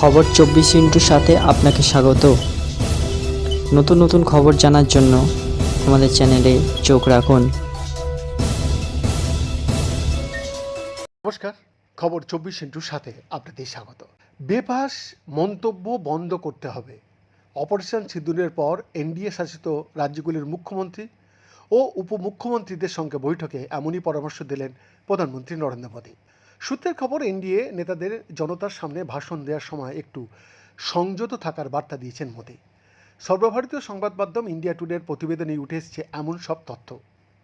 খবর চব্বিশ ইন্টুর সাথে আপনাকে স্বাগত। নতুন নতুন খবর জানার জন্য আমাদের চ্যানেলে চোখ রাখুন। নমস্কার, খবর চব্বিশ ইন্টুর সাথে আপনাদের স্বাগত। বেপাস মন্তব্য বন্ধ করতে হবে। অপারেশন সিঁদুরের পর এনডিএ শাসিত রাজ্যগুলির মুখ্যমন্ত্রী ও উপমুখ্যমন্ত্রীদের সঙ্গে বৈঠকে এমনই পরামর্শ দিলেন প্রধানমন্ত্রী নরেন্দ্র মোদী। সূত্রের খবর, এনডিএ নেতাদের জনতার সামনে ভাষণ দেওয়ার সময় একটু সংযত থাকার বার্তা দিয়েছেন মোদী। সর্বভারতীয় সংবাদ মাধ্যম ইন্ডিয়া টুডের প্রতিবেদনে উঠে এসেছে এমন সব তথ্য।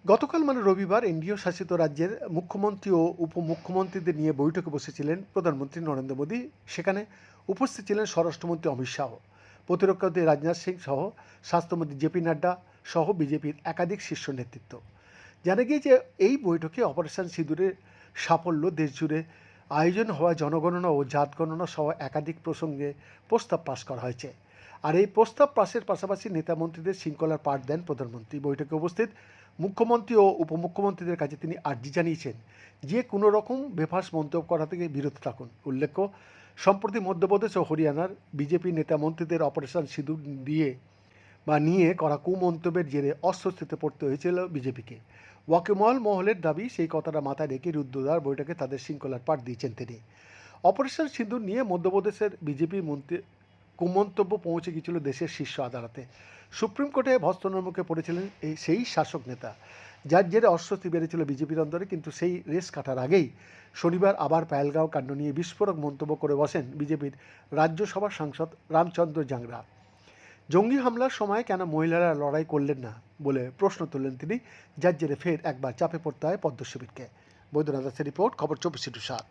গতকাল মানে রবিবার, এনডিও শাসিত রাজ্যের মুখ্যমন্ত্রী ও উপমুখ্যমন্ত্রীদের নিয়ে বৈঠকে বসেছিলেন প্রধানমন্ত্রী নরেন্দ্র মোদী। সেখানে উপস্থিত ছিলেন স্বরাষ্ট্রমন্ত্রী অমিত শাহ। প্রতিরক্ষামন্ত্রী রাজনাথ সিং সহ স্বাস্থ্যমন্ত্রী জেপি নাড্ডা সহ বিজেপির একাধিক শীর্ষ নেতৃত্ব। জানা গিয়েছে, এই বৈঠকে অপারেশন সিঁদুরের সাফল্য দেশজুড়ে আয়োজন হওয়া জনগণনা ও জাত গণনা সহ একাধিক প্রসঙ্গে প্রস্তাব পাশ করা হয়েছে। আর এই প্রস্তাব পাশের পাশাপাশি নেতামন্ত্রীদের শৃঙ্খলার পাঠ দেন প্রধানমন্ত্রী। বৈঠকে উপস্থিত মুখ্যমন্ত্রী ও উপমুখ্যমন্ত্রীদের কাছে তিনি আর্জি জানিয়েছেন যে, কোনো রকম বেফাস মন্তব্য করা থেকে বিরত থাকুন। উল্লেখ্য, সম্প্রতি মধ্যপ্রদেশ ও হরিয়ানার বিজেপি নেতা মন্ত্রীদের অপারেশন সিঁদুর দিয়ে বা নিয়ে করা কুমন্তব্যের জেরে অস্বস্তিতে পড়তে হয়েছিল বিজেপিকে। ওয়াকিমহল মহলের দাবি, সেই কথাটা মাথায় রেখে রুদ্রদার বৈঠকে তাদের শৃঙ্খলার পাঠ দিয়েছেন তিনি। অপারেশন সিঁদুর নিয়ে মধ্যপ্রদেশের বিজেপি মন্ত্রী কুমন্তব্য পৌঁছে গিয়েছিল দেশের শীর্ষ আদালতে। সুপ্রিম কোর্টে ভস্তনের মুখে পড়েছিলেন এই সেই শাসক নেতা, যার জেরে অস্বস্তি বেড়েছিল বিজেপির অন্দরে, কিন্তু সেই রেস কাটার আগেই শনিবার আবার পায়েলগাঁও কাণ্ড নিয়ে বিস্ফোরক মন্তব্য করে বসেন বিজেপির রাজ্যসভার সাংসদ রামচন্দ্র জাংরা। জঙ্গি হামলার সময় কেন মহিলারা লড়াই করলেন না বলে প্রশ্ন তুললেন তিনি, যার জেরে ফের একবার চাপে পড়তে হয় পদ্মশিবিরকে বৈদ্যনাথ দাসের রিপোর্ট, খবর চব্বিশ সাত।